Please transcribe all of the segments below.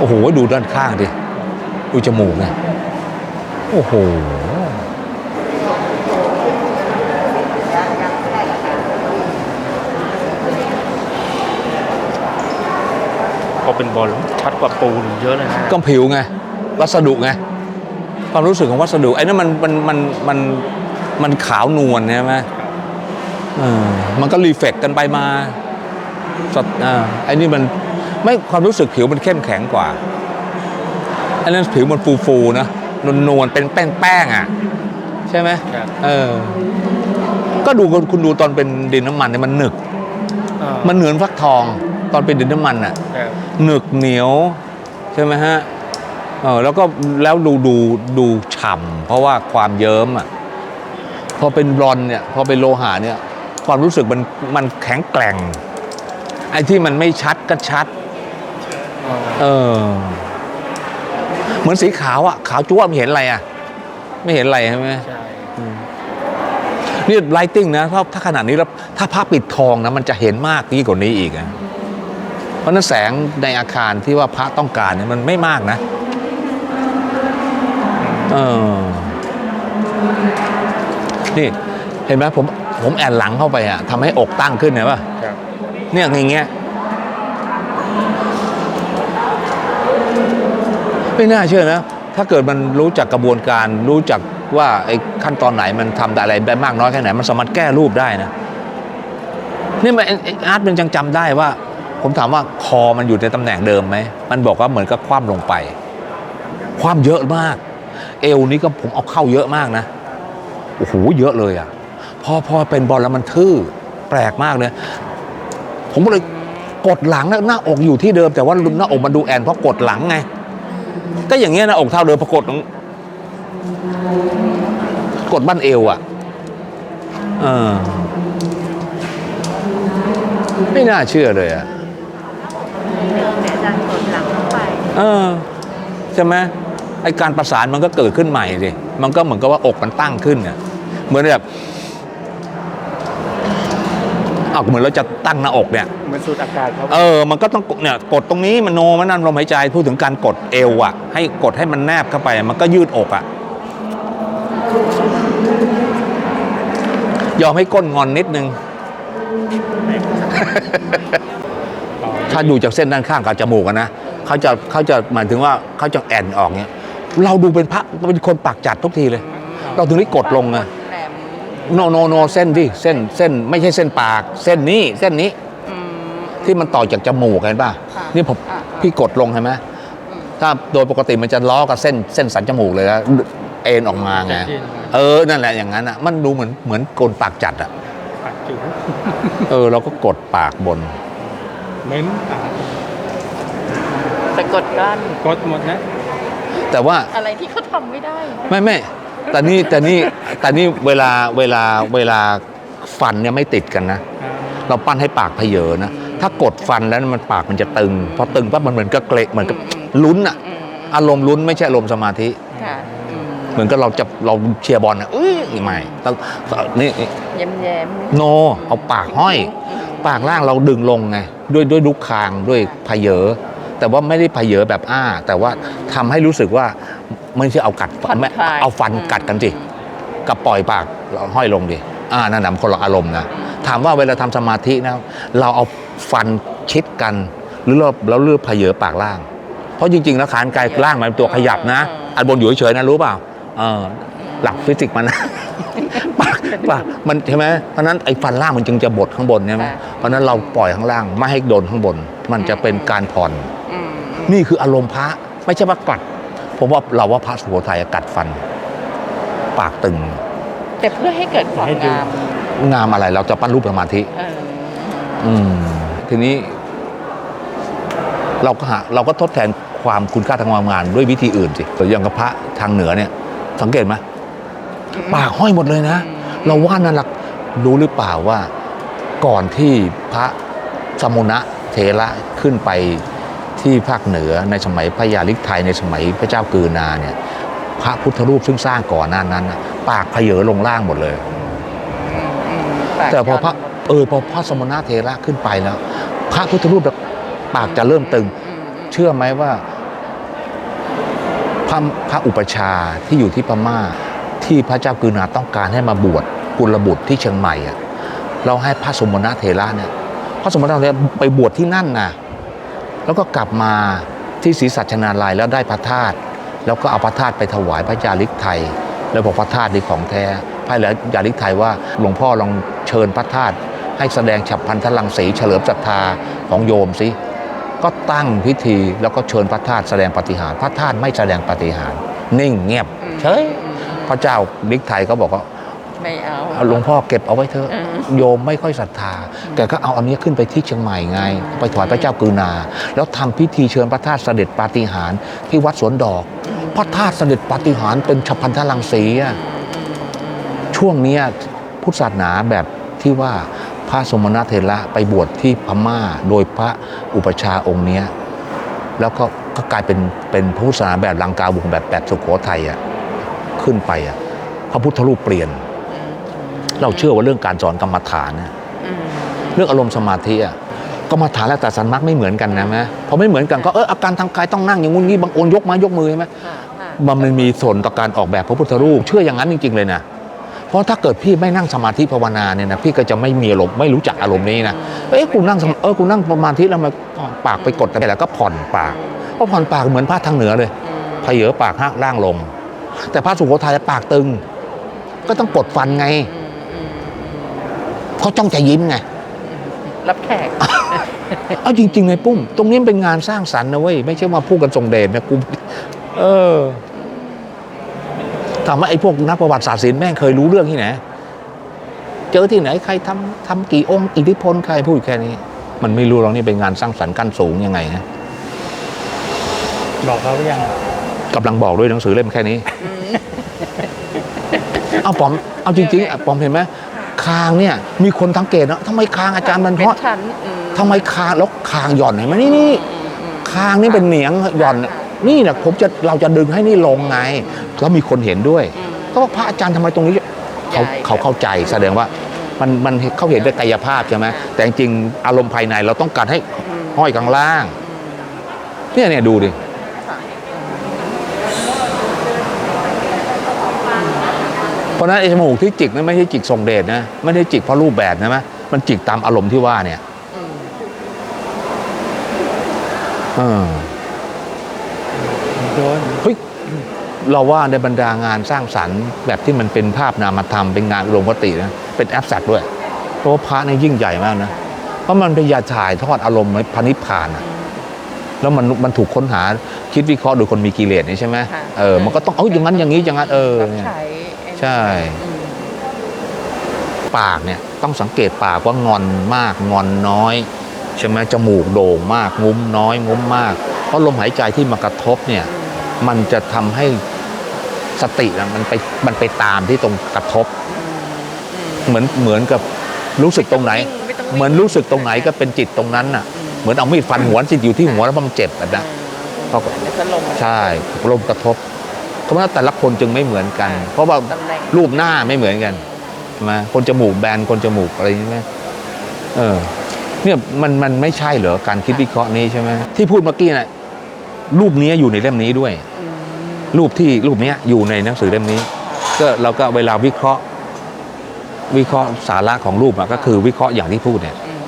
โอ้โห ดูด้านข้างดิ ดูจมูกไงโอ้โห พอเป็นบอลแล้วชัดกว่าปูนเยอะเลยนะก็ผิวไง วัสดุไง ความรู้สึกของวัสดุ ไอ้นั่นมันมันมันมันมันขาวนวลใช่ไหมเออมันก็รีเฟกกันไปมาสดอ่าไอ้นี่มัน ไม่ความรู้สึกผิวมันเข้มแข็งกว่าไอ้นั่นผิวมันฟูฟูๆนะนวลนวลๆเป็นแป้งแป้งๆอะใช่ไหมครับเออ ก็ดูคุณคุณดูตอนเป็นดินน้ำมันเนี่ยมันหนึกอ่ามันเหนือนฟักทองตอนเป็นดินน้ำมันอะครับหนึกเหนียวใช่ไหมฮะเออแล้วก็แล้วดูดูดูฉ่ำเพราะว่าความเยิ้มอะพอเป็นบลอนด์เนี่ยพอเป็นโลหะเนี่ย ความรู้สึกมันมันแข็งแกร่งไอ้ที่มันไม่ชัดก็ชัดอ่า เออ เหมือนสีขาวอะขาวจ้วมเห็นอะไรอะไม่เห็นอะไรใช่ไหมใช่นี่ไลติ้งนะถ้าถ้าขนาดนี้แล้วถ้าภาพปิดทองนะมันจะเห็นมากยิ่งกว่านี้อีกอะเพราะฉะนั้นแสงในอาคารที่ว่าพระต้องการเนี่ยมันไม่มากนะ เออ นี่เห็นไหมผมผมแอนหลังเข้าไปอะทำให้อกตั้งขึ้นเห็นป่ะครับเนี่ยอย่างเงี้ย ไม่น่าเชื่อนะ ถ้าเกิดมันรู้จักกระบวนการ รู้จักว่าไอ้ขั้นตอนไหนมันทำอะไรได้มากน้อยแค่ไหน มันสามารถแก้รูปได้นะ นี่มันอาร์ตมันจังจำได้ว่า ผมถามว่าคอมันอยู่ในตำแหน่งเดิมไหม มันบอกว่าเหมือนกับคว่ำลงไป คว่ำเยอะมาก เอวนี้ก็ผมเอาเข้าเยอะมากนะ โอ้โหเยอะเลยอะ พอพอเป็นบอลแล้วมันทื่อแปลกมากเลย ผมก็เลยกดหลังนะหน้าอกอยู่ที่เดิมแต่ว่าหน้าอกมันดูแอนเพราะกดหลังไง ก็อย่างเงี้ยนะอกเท่าเดิมปรากฏกดบ้านเอวอะเออไม่น่าเชื่อเลยอะเดิมเนี่ยอจารย์กดหลังเข้าไปเออใช่ไหมไอการประสานมันก็เกิดขึ้นใหม่ดิมันก็เหมือนกับว่าอกมันตั้งขึ้นเนี่ยเหมือนแบบ เอาเหมือนเราจะตั้งหน้าอกเนี่ยเหมือนสูดอากาศเขาเออมันก็ต้องเนี่ยกดตรงนี้มันโนมันนั่นลมหายใจพูดถึงการกดเอวอะให้กดให้มันแนบเข้าไป มันก็ยืดอกอะยอมให้ก้นงอนนิดนึง ถ้าดูจากเส้นด้านข้างกับจมูกอะนะเขาจะเขาจะหมายถึงว่าเขาจะแอนออกเนี่ยเราดูเป็นพระเป็นคนปากจัดทุกทีเลย เราถึงได้กดลงอะแหลม โนโนโนเส้นที่เส้นเส้นไม่ใช่เส้นปาก เส้นนี้เส้นนี้อืม ที่มันต่อจากจมูกเห็นป่ะค่ะนี่ผมอ่าพี่กดลงเห็นไหมถ้าโดยปกติมันจะล้อกับเส้นเส้นสันจมูกเลยนะเอ็นออกมาไงเออนั่นแหละอย่างนั้นอะมันดูเหมือนเหมือนกลปากจัดอะปากจิ๋วเออเราก็กดปากบนเหม้นปากแต่กดกลั้นกดหมดนะ แต่ว่าอะไรที่เขาทำไม่ได้ ไม่ไม่ แต่นี่แต่นี่แต่นี่เวลาเวลาเวลาฟันเนี่ยไม่ติดกันนะ เราปั้นให้ปากเพเยอนะ ถ้ากดฟันแล้วมันปากมันจะตึง พอตึงปั๊บมันเหมือนกับเกร็เหมือนกับอืมลุ้นอะอืมอารมณ์ลุ้นไม่ใช่อารมณ์สมาธิค่ะอืมเหมือนกับเราจะเราเชียร์บอลนะเอ้ยไม่ต้องนี่นี่แย้มแย้มโน เอาปากห้อย ปากล่างเราดึงลงไงด้วยด้วยลุกคางด้วยเพเยอ แต่ว่าไม่ได้เพเยอแบบอ้า แต่ว่าทำให้รู้สึกว่าไม่ใช่เอากัดไม่เอาฟันกัดกันสิกับปล่อยปากเราห้อยลงดิอ่านั่นนะคนละอารมณ์นะถามว่าเวลาทำสมาธินะเราเอาฟันชิดกัน หรือเราเราเลือกเพเยอปากล่าง เพราะจริงๆแล้วขานกายล่างมันเป็นตัวขยับนะ อันบนอยู่เฉยๆนะรู้เปล่าเออหลักฟิสิกส์มันนะปากปากมันใช่ไหมเพราะฉะนั้นไอ้ฟันล่างมันจึงจะบดข้างบนใช่ไหมเพราะฉะนั้นเราปล่อยข้างล่างไม่ให้โดนข้างบน มันจะเป็นการผ่อนอืม นี่คืออารมณ์พระไม่ใช่ว่ากัดผมว่าเราว่าพระสุโขทัยอะกัดฟัน ปากตึง แต่เพื่อให้เกิดความงาม งามอะไรเราจะปั้นรูปสมาธิเอออืมทีนี้ เราก็หาเราก็ทดแทนความคุณค่าทางความงานด้วยวิธีอื่นสิอย่างกับพระทางเหนือเนี่ย สังเกตไหมปากห้อยหมดเลยนะ เราว่านั่นหลักรู้หรือเปล่าว่า ก่อนที่พระสมุนะเทระขึ้นไป ที่ภาคเหนือในสมัยพระยาลิกไทยในสมัยพระเจ้ากือนาเนี่ยพระพุทธรูปซึ่งสร้างก่อนหน้านั้นน่ะปากเพเยอลงล่างหมดเลยอืมอืมปากแต่พอพระย้นเออพอพระสมณะเทระขึ้นไปแล้ว พระพุทธรูปแบบปากจะเริ่มตึงอืมอืมเชื่อไหมว่าพระพระอุปชฌาย์ที่อยู่ที่พม่าที่พระเจ้ากฤนาต้องการให้มาบวชกุลบุตรที่เชียงใหม่อะเราให้พระสมณะเถระเนี่ยพระสมณะเถระไปบวชที่นั่นนะ แล้วก็กลับมาที่ศรีสัชนาลัยแล้วได้พระธาตุแล้วก็เอาพระธาตุไปถวายพระยาลิกไทย แล้วบอกพระธาตุนี่ของแท้พระยาลิกไทยว่าหลวงพ่อลองเชิญพระธาตุให้แสดงฉับพันธลังสีเฉลิมศรัทธาของโยมสิก็ตั้งพิธีแล้วก็เชิญพระธาตุแสดงปาฏิหารย์พระธาตุไม่แสดงปาฏิหารย์นิ่งเงียบอืมเฉยอืมพระเจ้าลิกไทยก็บอกว่า ไม่เอาเอาหลวงพ่อเก็บเอาไว้เถอะอืมโยมไม่ค่อยศรัทธาแกก็เอาอันนี้ขึ้นไปที่เชียงใหม่ไง ไปถวายพระเจ้ากรุณา แล้วทำพิธีเชิญพระธาตุเสด็จปาฏิหารย์ที่วัดสวนดอก พระธาตุเสด็จปาฏิหารย์เป็นฉับพลันธลังสีอะช่วงเนี้ยพุทธศาสนาแบบที่ว่าพระสมณเถระไปบวชที่พม่า โดยพระอุปชฌาย์องค์เนี้ยแล้วก็ก็กลายเป็นเป็นพุทธศาสนาแบบลังกาวงศ์แบบแบบสุโขทัยอะขึ้นไปอะพระพุทธรูปเปลี่ยน เราเชื่อว่าเรื่องการสอนกรรมฐานเนี่ยอืมเรื่องอารมณ์สมาธิอะกรรมฐานและแต่สันมักไม่เหมือนกันนะแม่พอไม่เหมือนกันก็เอออาการทางกายต้องนั่งอย่างงู้นงี้บางองค์ยกไม้ยกมือใช่ไหมค่ะค่ะมันมันมีส่วนต่อการออกแบบพระพุทธรูปเชื่ออย่างนั้นจริง ๆ เลยนะเพราะถ้าเกิดพี่ไม่นั่งสมาธิภาวนาเนี่ยนะพี่ก็จะไม่มีอารมณ์ไม่รู้จักอารมณ์นี้นะเอ๊ะกูนั่งสมาเออกูนั่งสมาธิแล้วมาปากไปกดอะไรแล้วก็ผ่อนปากพอผ่อนปากเหมือนพระทางเหนือเลยอืมพเหยอปากห้างล่างลง แต่พระสุโขทัยปากตึง ก็ต้องกดฟันไงอืมอืม เขาจ้องจะยิ้มไง รับแขก เอาจริงๆเลยปุ้ม ตรงนี้มันเป็นงานสร้างสรรค์นะเว้ย ไม่ใช่มาพูดกันทรงเดชนะกูเออถามว่าไอ้พวกนักประวัติศาสตร์ศิลป์แม่งเคยรู้เรื่องที่ไหนเจอที่ไหนใครทำทำกี่องค์ อิทธิพลใครพูดแค่นี้ มันไม่รู้หรอกนี่เป็นงานสร้างสรรค์ขั้นสูงยังไงนะบอกเขาหรือยังกำลังบอกด้วยหนังสือเล่มแค่นี้ เอาปอม เอาจริงๆอะปอมเห็นไหม คางเนี่ยมีคนสังเกตนะทำไมคางอาจารย์มันเพเป็นราะชั้นอืมทำไมคางแล้วคางหย่อนเห็นไหมนี่นี่อืมอืม คางนี่เป็นเหนียงหย่อนเนี่ยนี่นะผมจะเราจะดึงให้นี่ลงไง แล้วมีคนเห็นด้วย อืม ก็ว่าพระอาจารย์ทำไมตรงนี้เขาใหญ่เขาเข้าใจแสดงว่ามันมันเขาเห็นด้วยกายภาพใช่ไหมแต่จริงๆอารมณ์ภายในเราต้องการให้ห้อยข้างล่าง เนี่ยเนี่ยดูดิ เพราะฉะนั้นไอ้จมูกที่จิกนั้นไม่ใช่จิกทรงเดชนะไม่ได้จิกเพราะรูปแบบนะมะมันจิกตามอารมณ์ที่ว่าเนี่ยอืมเออโดนเฮ้ยเราว่าในบรรดางานสร้างสรรค์ แบบที่มันเป็นภาพนามธรรมเป็นงานอุดมคตินะเป็นแอปแซกด้วยเพราะว่าพระเนี่ยยิ่งใหญ่มากนะเพราะมันเป็นยาถ่ายทอดอารมณ์ในพระนิพพานอะแล้วมันมันถูกค้นหาคิดวิเคราะห์โดยคนมีกิเลสนี่ใช่ไหมค่ะเออมันก็ต้องเอาอย่างนั้นอย่างนี้อย่างนั้นเออรับเนี่ย ใช้ไอ้ใช่อืมปากเนี่ยต้องสังเกตปากว่างอนมากงอนน้อยใช่ไหมจมูกโด่งมากงุ้มน้อยงุ้มมาก เพราะลมหายใจที่มากระทบเนี่ยมันจะทำให้สตินะมันไปมันไปตามที่ตรงกระทบ เหมือนเหมือนกับรู้สึกตรงไหนไม่ต้องวิ่งเหมือนรู้สึกตรงไหนก็เป็นจิตตรงนั้นน่ะ เหมือนเอามีดฟันหัวจิตอยู่ที่หัวแล้วมันเจ็บแบบนั้นเพราะเดี๋ยวจะลงใช่ลมกระทบ เพราะว่าแต่ละคนจึงไม่เหมือนกัน เพราะว่าตำแหน่งรูปหน้าไม่เหมือนกันใช่ไหมคนจมูกแบนคนจมูกอะไรใช่ไหมเออ เนี่ยมันมันไม่ใช่เหรอการคิดวิเคราะห์นี้ใช่ไหมที่พูดเมื่อกี้น่ะรูปนี้อยู่ในเล่มนี้ด้วยอืมรูปที่รูปเนี้ยอยู่ในหนังสือเล่มนี้ ก็เราก็เวลาวิเคราะห์ วิเคราะห์สาระของรูปอะก็คือวิเคราะห์อย่างที่พูดเนี่ยอืม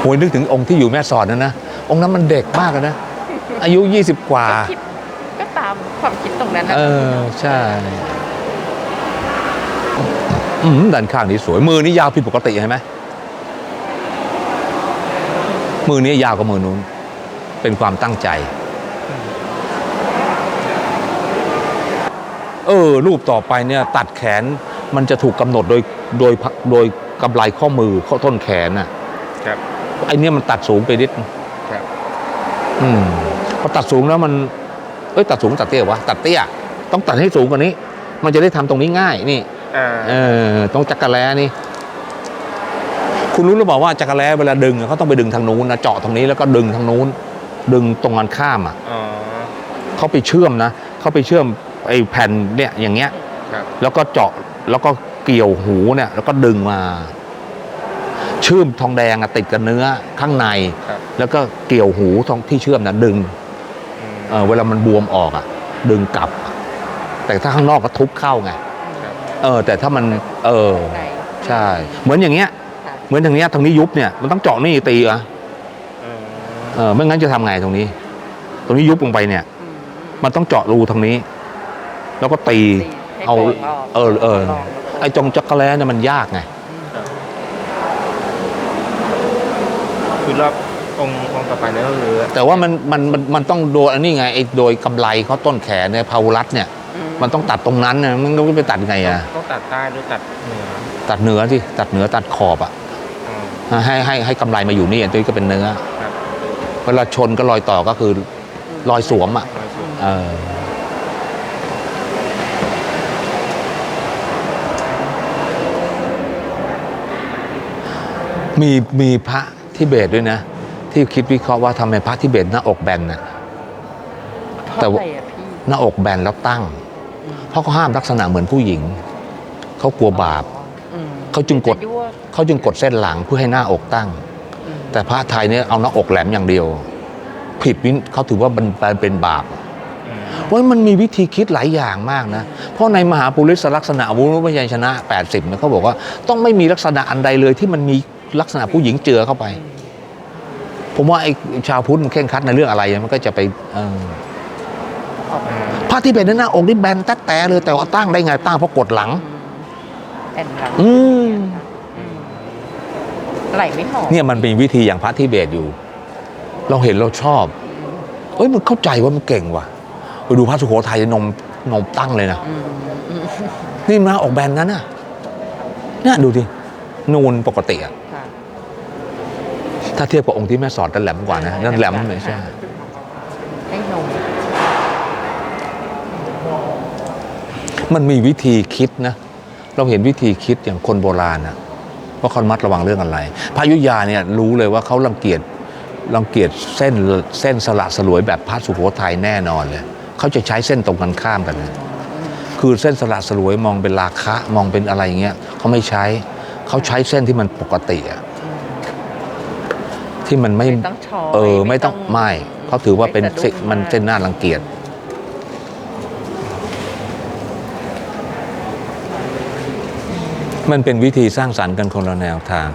โหยนึกถึงองค์ที่อยู่แม่สอดนะนะองค์นั้นมันเด็กมากเลยนะอายุ20กว่าก็คิดก็ ตามความคิดตรงนั้นนะเออ ใช่ อืมด้านข้างนี่สวย มือนี่ยาวผิดปกติเห็นไหมมือนี้ยาวกว่ามือนู้น เป็นความตั้งใจ เออ รูปต่อไปเนี่ย ตัดแขนมันจะถูกกำหนดโดยโดยโดยกำไลข้อมือข้อต้นแขนน่ะ ครับไอเนี้ยมันตัดสูงไปนิดครับ อืมพอตัดสูงแล้วมัน เอ้ยตัดสูงตัดเตี้ยวะตัดเตี้ยต้องตัดให้สูงกว่านี้ มันจะได้ทำตรงนี้ง่ายนี่อ่าเออตรงจักรแล้นี่ คุณรู้หรือเปล่าว่าจักรแล้เวลาดึงอะเขาต้องไปดึงทางนู้นนะเจาะตรงนี้แล้วก็ดึงทางนู้น ดึงตรงกันข้ามอะอ๋อเขาไปเชื่อมนะเขาไปเชื่อมไอ้แผ่นเนี่ยอย่างเงี้ยครับแล้วก็เจาะแล้วก็เกี่ยวหูเนี่ย แล้วก็ดึงมาเชื่อมทองแดงอะติดกับเนื้อข้างในครับแล้วก็เกี่ยวหูทองที่เชื่อมนะดึงอืม เออเวลามันบวมออกอะ ดึงกลับ แต่ถ้าข้างนอกก็ทุบเข้าไงครับเออ แต่ถ้ามัน เออในใช่ เหมือนอย่างเงี้ยค่ะเหมือนทางเนี้ยทางนี้ยุบเนี่ยมันต้องเจาะนี่ตีอะเออเออไม่งั้นจะทำไงตรงนี้ ตรงนี้ยุบลงไปเนี่ยอืมมันต้องเจาะรูทางนี้ แล้วก็ตีให้เอากรกเออเออกรกไอ้จงจักรแล้เนี่ยมันยากไงคือรอบ องค์องค์ต่อไปเนี่ยก็คือแต่ว่ามันมันมันมันต้องโดนอันนี้ไงไอ้โดยกำไรเขาต้นแขนเนี่ยพาวรัตเนี่ยอืมันต้องตัดตรงนั้นนะมันต้องไปตัดไงอะต้องตัดใต้หรือตัดเหนือตัดเหนือสิตัดเหนือตัดขอบอะอ๋อให้ให้ให้กำไรมาอยู่นี่อันนี้ก็เป็นเนื้อครับเวลาชนก็รอยต่อก็คือรอยสวมอะร้อยสิบเออมีมีพระทิเบตด้วยนะ ที่คิดวิเคราะห์ว่าทำไมพระทิเบตหน้าอกแบนน่ะ แต่แต่ว่าว่าพี่หน้าอกแบนแล้วตั้ง เพราะเขาห้ามลักษณะเหมือนผู้หญิง เขากลัวบาป อืมเขาจึงกด จะยั่วเขาจึงกดเส้นหลังเพื่อให้หน้าอกตั้ง อืมแต่พระไทยเนี่ยเอาหน้าอกแหลมอย่างเดียว ผิดวินเขาถือว่ามันเป็นบาปอืมเพราะมันมีวิธีคิดหลายอย่างมากนะ เพราะในมหาปุริสลักษณะวุฒิพยัญชนะ 80เนี่ยเขาบอกว่าต้องไม่มีลักษณะอันใดเลยที่มันมีลักษณะผู้หญิงเจือเข้าไป ผมว่าไอ้ชาวพุทธมันเคร่งครัดในเรื่องอะไรมันก็จะไปเอออืมพระที่เป็นหน้าอกนี่แบนแต๊ะแต่เลยแต่ว่าตั้งได้ไงตั้งเพราะกดหลังแอนหลังอืมอืมไหลไม่หอมเนี่ยมันเป็นวิธีอย่างพระที่เบตอยู่ เราเห็นเราชอบเอ้ยมันเข้าใจว่ามันเก่งว่ะไปดูพระสุโขทัยนมนมตั้งเลยนะอืมอืมนี่มาออกแบนนั้นน่ะเนี่ยดูดินูนปกติอะค่ะ ถ้าเทียบกับองค์ที่แม่สอดกันแหลมกว่านะนั่นแหลมเลยใช่ให้นมมันมีวิธีคิดนะ เราเห็นวิธีคิดอย่างคนโบราณนะว่าเขาระมัดระวังเรื่องอะไรพระอยุธยาเนี่ยรู้เลยว่าเขารังเกียจรังเกียจเส้นเส้นสละสลวยแบบพระสุโขทัยแน่นอนเลย เขาจะใช้เส้นตรงกันข้ามกันนะคือเส้นสละสลวยมองเป็นราคะมองเป็นอะไรอย่างเงี้ยเขาไม่ใช้ เขาใช้เส้นที่มันปกติอะ ที่มันไม่ไม่ต้องชอยเออไม่ต้องไม่เขาถือว่าเป็นไม่สะดุ้เส้นงมันเส้นหน้ารังเกียจมันเป็นวิธีสร้างสรรค์กันคนละแนวทาง